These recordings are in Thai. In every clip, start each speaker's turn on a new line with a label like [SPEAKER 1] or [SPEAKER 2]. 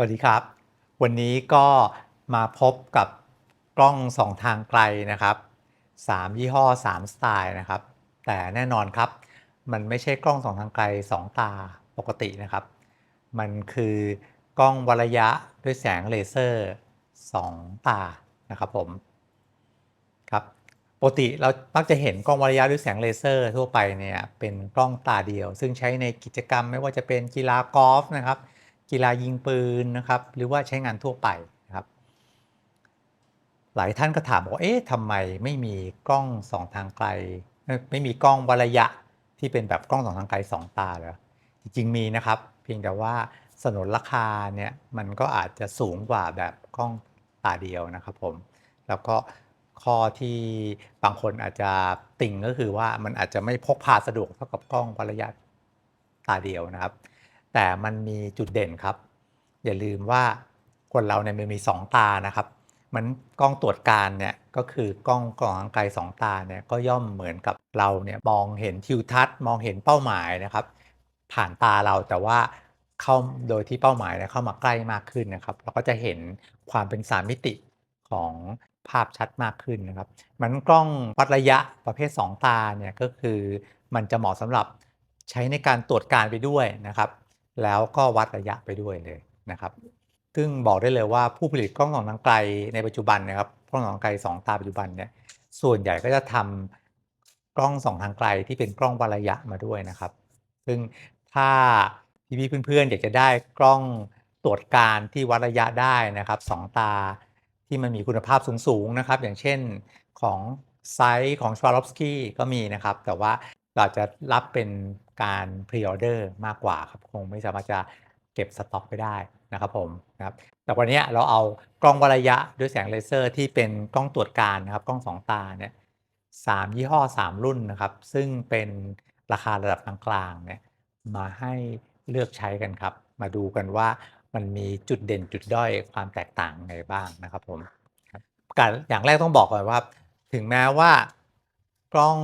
[SPEAKER 1] สวัสดีครับ วันนี้ก็มาพบกับกล้องสองทางไกลนะครับ 3 ยี่ห้อ 3 สไตล์นะครับ แต่แน่นอนครับ มันไม่ใช่กล้องสองทางไกล 2 ตาปกตินะครับ มันคือกล้องวัระยะด้วยแสงเลเซอร์ 2 ตานะครับผมครับปกติเรามักจะเห็นกล้องวัระยะด้วยแสงเลเซอร์ ทั่วไปเนี่ยเป็นกล้องตาเดียว ซึ่งใช้ในกิจกรรมไม่ว่าจะเป็นกีฬากอล์ฟนะครับ กีฬายิงปืนนะครับ หรือว่าใช้งานทั่วไปนะครับ หลายท่านก็ถามบอกว่าเอ๊ะทำไมไม่มีกล้องสองทางไกล ไม่มีกล้องวัดระยะที่เป็นแบบกล้องสองทางไกลสองตาเลยจริงๆมีนะครับ เพียงแต่ว่าสนนราคาเนี่ยมันก็อาจจะสูงกว่าแบบกล้องตาเดียวนะครับผมแล้วก็ข้อที่บางคนอาจจะติ่งก็คือว่ามันอาจจะไม่พกพาสะดวกเท่ากับกล้องวัดระยะตาเดียวนะครับ แต่มันมีจุดเด่นครับ อย่าลืมว่าคนเราเนี่ยมันมี 2 ตานะครับ มันกล้องตรวจการเนี่ยก็คือกล้องกล้องทางไกล2ตาเนี่ยก็ย่อมเหมือนกับเราเนี่ยมองเห็นทิวทัศน์ มองเห็นเป้าหมายนะครับ ผ่านตาเราแต่ว่าเข้าโดยที่เป้าหมายเนี่ยเข้ามาใกล้มากขึ้นนะครับ เราก็จะเห็นความเป็นสามมิติของภาพชัดมากขึ้นนะครับ มันกล้องวัดระยะประเภท 2 ตาเนี่ยก็คือมันจะเหมาะสำหรับใช้ในการตรวจการไปด้วยนะครับ แล้วก็วัดระยะไปด้วยเลยนะครับ ซึ่งบอกได้เลยว่าผู้ผลิตกล้องส่องทางไกลในปัจจุบันนะครับกล้องส่องทางไกล2ตาปัจจุบันเนี่ยส่วนใหญ่ก็จะทำกล้องส่องทางไกลที่เป็นกล้องวัดระยะมาด้วยนะครับ ซึ่งถ้าพี่ๆเพื่อนๆอยากจะได้กล้องตรวจการที่วัดระยะได้นะครับสองตาที่มันมีคุณภาพสูงๆนะครับ อย่างเช่นของไซส์ของ Swarovski ก็มีนะครับ แต่ว่าเราจะรับเป็น การพรีออเดอร์มากกว่าครับคงไม่สามารถจะเก็บสต็อกไปได้นะครับผมนะครับแต่วันนี้เราเอากล้องวดระยะด้วยแสงเลเซอร์ที่เป็นกล้องตรวจการนะครับกล้องสองตาเนี่ยสามยี่ห้อ3รุ่นนะครับ ซึ่งเป็นราคาระดับกลางๆเนี่ยมาให้เลือกใช้กันครับ มาดูกันว่ามันมีจุดเด่นจุดด้อยความแตกต่างไงบ้างนะครับผมการอย่างแรกต้องบอกก่อนว่า ถึงแม้ว่ากล้อง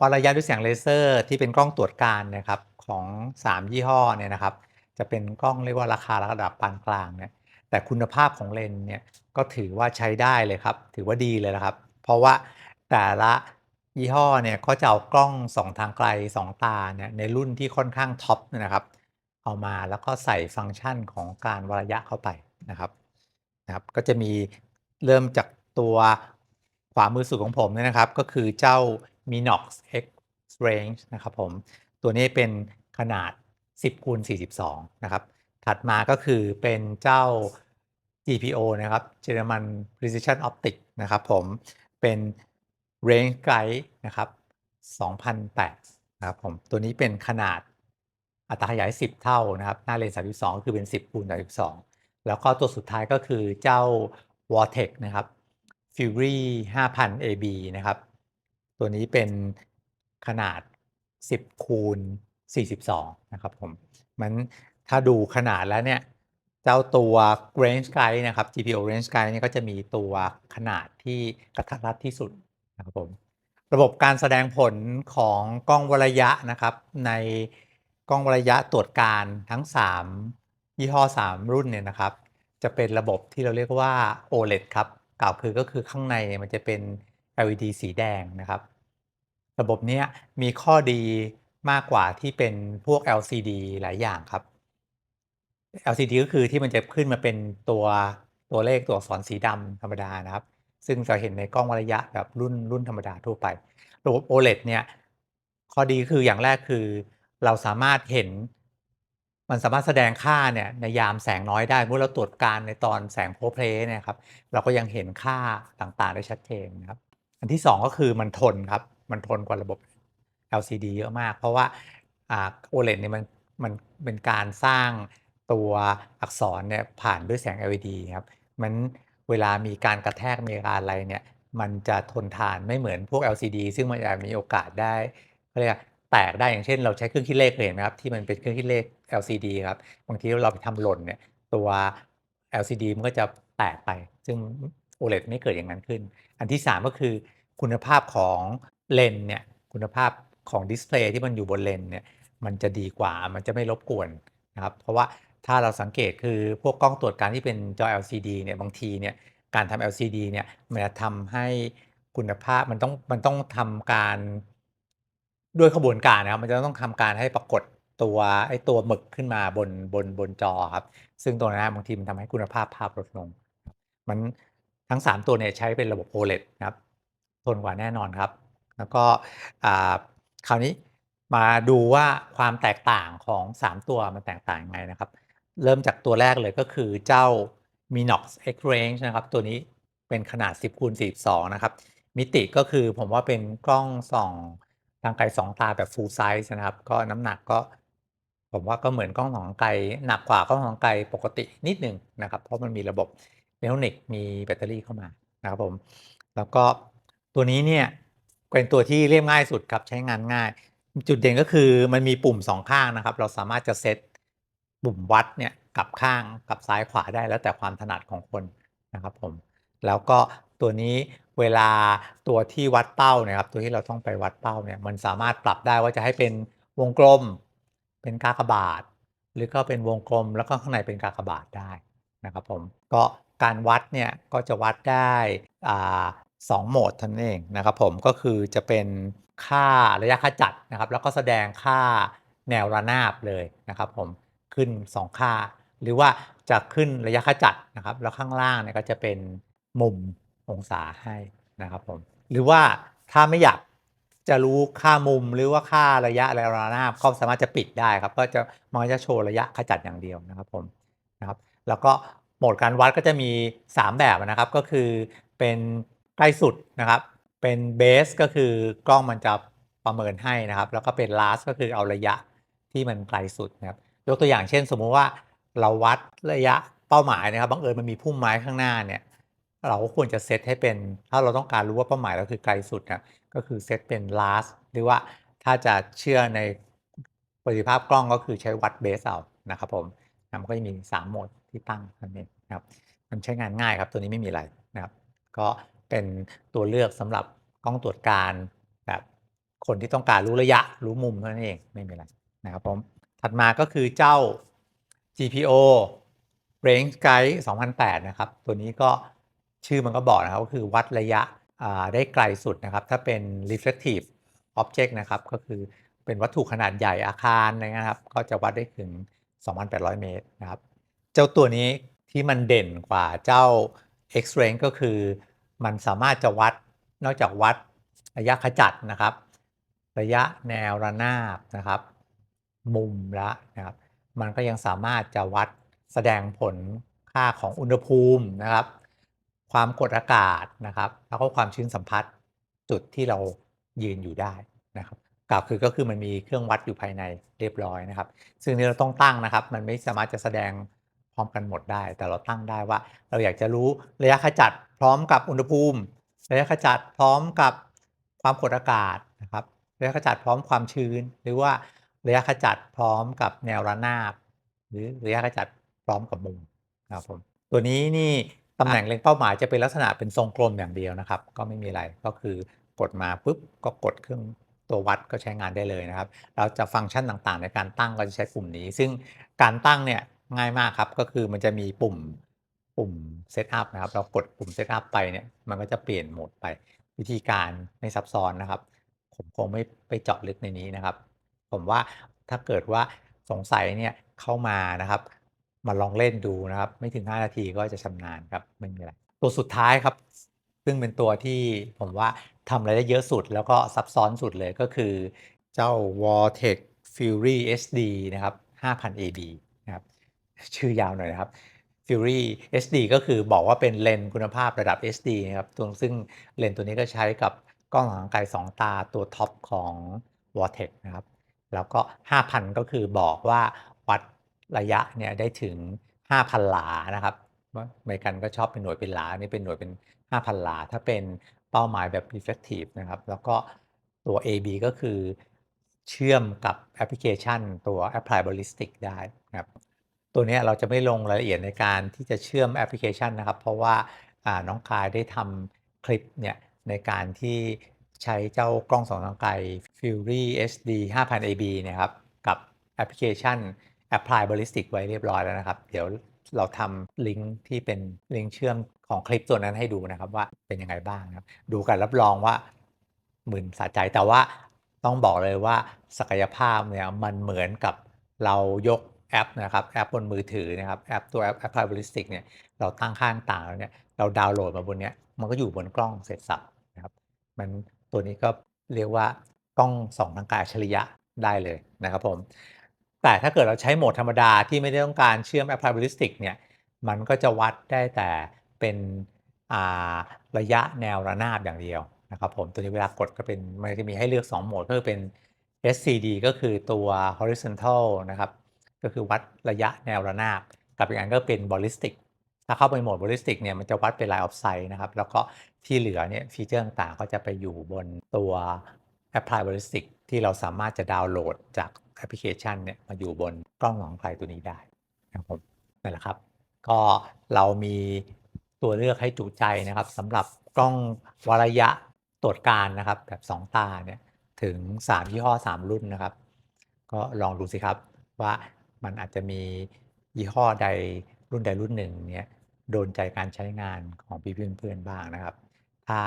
[SPEAKER 1] วัดระยะด้วยแสงเลเซอร์ที่เป็นกล้องตรวจการนะครับของ 3 ยี่ห้อเนี่ยนะครับ จะเป็นกล้องเรียกว่าราคาระดับปานกลางเนี่ยแต่คุณภาพของเลนเนี่ยก็ถือว่าใช้ได้เลยครับ ถือว่าดีเลยนะครับ เพราะว่าแต่ละยี่ห้อเนี่ยก็จะเอากล้องสองทางไกล 2 ตาเนี่ยในรุ่นที่ค่อนข้างท็อปนะครับ เอามาแล้วก็ใส่ฟังก์ชันของการวัดระยะเข้าไปนะครับนะครับ ก็จะมีเริ่มจากตัวขวามือสุดของผมเนี่ยนะครับ ก็คือเจ้า Minox X Range นะครับผม ตัวนี้เป็นขนาด 10คูณ42 นะครับ ถัดมาก็คือเป็นเจ้า GPO นะครับ German Precision Optic นะครับผม เป็น Range Guide นะครับ2008นะครับผม ตัวนี้เป็นขนาดอัตราขยาย 10 เท่านะครับ หน้าเลนส์32 คือเป็น 10คูณ32 แล้วก็ตัวสุดท้ายก็คือเจ้า Vortex นะครับ Fury 5000 AB นะครับ ตัวนี้เป็นขนาด 10 คูณ 42 นะครับผม มันถ้าดูขนาดแล้วเนี่ย เจ้าตัว Range Guide นะครับ GPO Range Guide เนี่ยก็จะมีตัวขนาดที่กระทัดรัดที่สุดนะครับผม ระบบการแสดงผลของกล้องวระยะนะครับ ในกล้องวระยะตรวจการทั้ง 3 ยี่ห้อ 3 รุ่นเนี่ยนะครับ จะเป็นระบบที่เราเรียกว่า OLED ครับ กล่าวคือก็คือข้างในมันจะเป็น LED สีแดงนะครับ ระบบนี้มีข้อดีมากกว่าที่เป็นพวก LCD หลายอย่างครับ LCD ก็คือที่มันจะขึ้นมาเป็นตัวตัวเลขตัวอักษรสีดำธรรมดานะครับ ซึ่งจะเห็นในกล้องระยะแบบรุ่นรุ่นธรรมดาทั่วไประบบ OLED เนี่ยข้อดีคืออย่างแรกคือ เราสามารถเห็นมันสามารถแสดงค่าเนี่ยในยามแสงน้อยได้เมื่อเราตรวจการในตอนแสงโพเพลเนี่ยครับ เราก็ยังเห็นค่าต่างๆได้ชัดเจนนะครับ อันที่ 2 ก็คือมันทนครับ มันทนกว่าระบบ LCD เยอะมาก เพราะว่าอ่า OLED เนี่ยมันมันเป็นการสร้างตัวอักษรเนี่ยผ่านด้วยแสง LED ครับ มันเวลามีการกระแทกมีการอะไรเนี่ย มันจะทนทานไม่เหมือนพวก LCD ซึ่งมันอาจมีโอกาสได้เขาเรียกแตกได้อย่างเช่น เราใช้เครื่องคิดเลขเห็นไหมครับที่มันเป็นเครื่องคิดเลข LCD ครับบางทีเราไปทำหล่นเนี่ยตัว LCD มันก็จะแตกไป ซึ่ง OLED ไม่เกิดอย่างนั้นขึ้น อันที่ 3 ก็คือคุณภาพของเลนเนี่ยคุณภาพของดิสเพลย์ที่มันอยู่บนเลนเนี่ยมันจะดีกว่ามันจะไม่รบกวนนะครับเพราะว่าถ้าเราสังเกตคือพวกกล้องตรวจการที่เป็นจอ LCD เนี่ยบางทีเนี่ยการทำ LCD เนี่ยมันจะทำให้คุณภาพมันต้องมันต้องทำการด้วยขบวนการนะครับมันจะต้องทำการให้ปรากฏตัวไอ้ตัวหมึกขึ้นมาบนบนบนจอครับ ซึ่งตัวนั้นบางทีมันทำให้คุณภาพภาพลดลง มัน ทั้ง 3 ตัวเนี่ยใช้เป็นระบบ OLED นะครับทนกว่าแน่นอนครับ แล้วก็คราวนี้มาดูว่าความแตกต่างของ 3 ตัวมันแตกต่างยังไงนะครับ เริ่มจากตัวแรกเลยก็คือเจ้า Minox X-Range นะครับ ตัวนี้เป็นขนาด 10คูณ42 นะครับ มิติก็คือผมว่าเป็นกล้องส่องทางไกล2ตาแบบ full size นะครับ ก็น้ำหนักก็ ผมว่าก็เหมือนกล้องสองไกลหนักกว่ากล้องสองทางไกลปกตินิดหนึ่งนะครับ เพราะมันมีระบบ อิเล็กทรอนิกส์มีแบตเตอรี่เข้ามานะครับผมแล้วก็ตัวนี้เนี่ยเป็นตัวที่เรียบง่ายสุดครับใช้งานง่าย จุดเด่นก็คือมันมีปุ่ม 2 ข้างนะครับ เราสามารถจะเซตปุ่มวัดเนี่ยกับข้างกับซ้ายขวาได้แล้วแต่ความถนัดของคนนะครับผมแล้วก็ตัวนี้เวลาตัวที่วัดเป้าเนี่ยครับ ตัวที่เราต้องไปวัดเป้าเนี่ยมันสามารถปรับได้ว่าจะให้เป็นวงกลม เป็นกากบาท หรือก็เป็นวงกลมแล้วก็ข้างในเป็นกากบาทได้นะครับผมก็ การวัดเนี่ยก็จะวัดได้อสองโหมดท่านั้นเองนะครับผมก็คือจะเป็นค่าระยะขจัดนะครับแล้วก็แสดงค่าแนวระนาบเลยนะครับผมขึ้น 2 ค่า หรือว่าจะขึ้นระยะขจัดนะครับแล้วข้างล่างเนี่ยก็จะเป็นมุมองศาให้นะครับผมหรือว่าถ้าไม่อยากจะรู้ค่ามุมหรือว่าค่าระยะและระนาบก็สามารถจะปิดได้ครับก็จะมันจะโชว์ระยะขจัดอย่างเดียวนะครับผมนะครับแล้วก็ โหมดการวัดก็จะมี 3 แบบนะครับ ก็คือเป็นใกล้สุดนะครับ เป็นเบสก็คือกล้องมันจะประเมินให้นะครับ แล้วก็เป็นลาสก็คือเอาระยะที่มันไกลสุดนะครับ ยกตัวอย่างเช่น สมมุติว่าเราวัดระยะเป้าหมายนะครับบังเอิญมันมีพุ่มไม้ข้างหน้าเนี่ยเราก็ควรจะเซตให้เป็น ถ้าเราต้องการรู้ว่าเป้าหมายเราคือไกลสุดนะก็คือเซตเป็น last หรือว่าถ้าจะเชื่อในประสิทธิภาพกล้องก็คือใช้วัดเบสเอานะครับผมมันก็จะมี 3 โหมด ที่ตั้งนั่นเองนะครับมันใช้งานง่ายครับตัวนี้ไม่มีอะไรนะครับ ก็เป็นตัวเลือกสำหรับกล้องตรวจการแบบคนที่ต้องการรู้ระยะรู้มุมนั้นเองไม่มีอะไรนะครับผมถัดมาก็คือเจ้า GPO Range Guide 2008 นะครับ ตัวนี้ก็ชื่อมันก็บอกนะครับก็คือวัดระยะได้ไกลสุดนะครับ ถ้าเป็น reflective object นะครับ ก็คือเป็นวัตถุขนาดใหญ่อาคารนะครับ ก็จะวัดได้ถึง 2,800 เมตรนะครับ จ้าตัวนี้ที่มันเด่นกว่าเจ้า X-Range ก็คือ มันสามารถจะวัดนอกจากวัดระยะขจัดนะครับ ระยะแนวระนาบนะครับ มุมละนะครับ มันก็ยังสามารถจะวัดแสดงผลค่าของอุณหภูมินะครับ ความกดอากาศนะครับ แล้วก็ความชื้นสัมผัสจุดที่เรายืนอยู่ได้นะครับกล่าวคือก็คือมันมีเครื่องวัดอยู่ภายในเรียบร้อยนะครับ ซึ่งนี่เราต้องตั้งนะครับ มันไม่สามารถจะแสดง ร้อมกันหมดได้ แต่เราตั้งได้ว่า เราอยากจะรู้ระยะขจัดพร้อมกับอุณหภูมิ ระยะขจัดพร้อมกับความกดอากาศนะครับระยะขจัดพร้อมความชื้น หรือว่าระยะขจัดพร้อมกับแนวระนาบ หรือระยะขจัดพร้อมกับมุมนะครับผมตัวนี้นี่ตำแหน่งเล็งเป้าหมายจะเป็นลักษณะเป็นทรงกลมอย่างเดียวนะครับ ก็ไม่มีอะไรก็คือกดมาปุ๊บก็กดเครื่องตัววัดก็ใช้งานได้เลยนะครับ เราจะฟังก์ชันต่างๆ ในการตั้งก็จะใช้ปุ่มนี้ ซึ่งการตั้งเนี่ย ง่ายมากครับก็คือมันจะมีปุ่มปุ่มเซตอัพนะครับ เรากดปุ่มเซตอัพไปเนี่ยมันก็จะเปลี่ยนโหมดไปวิธีการไม่ซับซ้อนนะครับ ผมคงไม่ไปเจาะลึกในนี้นะครับ ผมว่าถ้าเกิดว่าสงสัยเนี่ยเข้ามานะครับ มาลองเล่นดูนะครับ ไม่ถึง 5 นาทีก็จะชำนาญครับไม่มีอะไรตัวสุดท้ายครับ ซึ่งเป็นตัวที่ผมว่าทำอะไรได้เยอะสุด แล้วก็ซับซ้อนสุดเลยก็คือเจ้า Vortex Fury SD นะครับ 5,000 AB นะครับ ชื่อยาวหน่อยนะครับ Fury SD ก็คือบอกว่าเป็นเลนส์คุณภาพระดับ SD นะครับตัวซึ่งเลนส์ตัวนี้ก็ใช้กับกล้องหางไกล2 ตาตัวท็อปของ Vortex นะครับ แล้วก็ 5,000 ก็คือบอกว่าวัดระยะเนี่ยได้ถึง 5,000 หลานะครับอเมริกันก็ชอบเป็นหน่วยเป็นหลา นี่เป็นหน่วยเป็น 5,000 หลา ถ้าเป็นเป้าหมายแบบ reflective นะครับ แล้วก็ตัว AB ก็คือเชื่อมกับแอปพลิเคชันตัว Apply Ballistic ได้นะครับ ตัวนี้เราจะไม่ลงรายละเอียดในการที่จะเชื่อมแอปพลิเคชันนะครับ เพราะว่าน้องกายได้ทำคลิปเนี่ยในการที่ใช้เจ้ากล้องส่องทางไกล Fury HD 5000 AB เนี่ยครับกับแอปพลิเคชัน apply ballistic ไว้เรียบร้อยแล้วนะครับ เดี๋ยวเราทำลิงก์ที่เป็นลิงก์เชื่อมของคลิปตัวนั้นให้ดูนะครับว่าเป็นยังไงบ้างนะครับ ดูกันรับรองว่าหมื่นสะใจแต่ว่าต้องบอกเลยว่าศักยภาพเนี่ยมันเหมือนกับเรายก แอปนะครับแอปบนมือถือนะครับแอปตัวแอป Apply Ballistic เนี่ยเราตั้งค่าต่างแล้วเนี่ยเราดาวน์โหลดมาบนเนี้ยมันก็อยู่บนกล้องเสร็จสับนะครับมันตัวนี้ก็เรียกว่ากล้องส่องทางการอัจฉริยะได้เลยนะครับผมแต่ถ้าเกิดเราใช้โหมดธรรมดาที่ไม่ได้ต้องการเชื่อม Apply Ballistic เนี่ยมันก็จะวัดได้แต่เป็นาระยะแนวระนาบอย่างเดียวนะครับผมตัวนี้เวลากดก็เป็นมันจะมีให้เลือก 2 โหมดก็คือเป็น SCD ก็คือตัว horizontal นะครับ ก็คือวัดระยะแนวระนาบกับอีกอันก็เป็น ballistic ถ้าเข้าไปโหมด ballistic เนี่ยมันจะวัดเป็น line of sight นะครับ แล้วก็ที่เหลือเนี่ยฟีเจอร์ต่างๆ ก็จะไปอยู่บนตัว Apply Ballistic ที่เราสามารถจะดาวน์โหลดจากแอปพลิเคชันเนี่ยมาอยู่บนกล้องของใครตัวนี้ได้นะครับผมนั่นแหละครับ ก็เรามีตัวเลือกให้จุใจนะครับสำหรับกล้องวัดระยะตรวจการนะครับแบบ 2 ตาเนี่ยถึง 3 ยี่ห้อ 3 รุ่นนะครับ ก็ลองดูสิครับว่า มันอาจจะมียี่ห้อใดรุ่นใดรุ่นหนึ่งเนี่ยโดนใจการใช้งานของพี่เพื่อนๆบ้างนะครับ ถ้า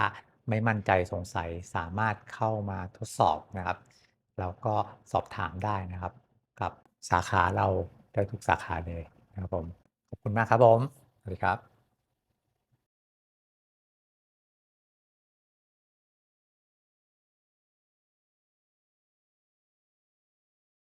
[SPEAKER 1] ไม่มั่นใจสงสัยสามารถเข้ามาทดสอบนะครับ แล้วก็สอบถามได้นะครับ กับสาขาเราได้ทุกสาขาเลยนะครับผม ขอบคุณมากครับผม สวัสดีครับ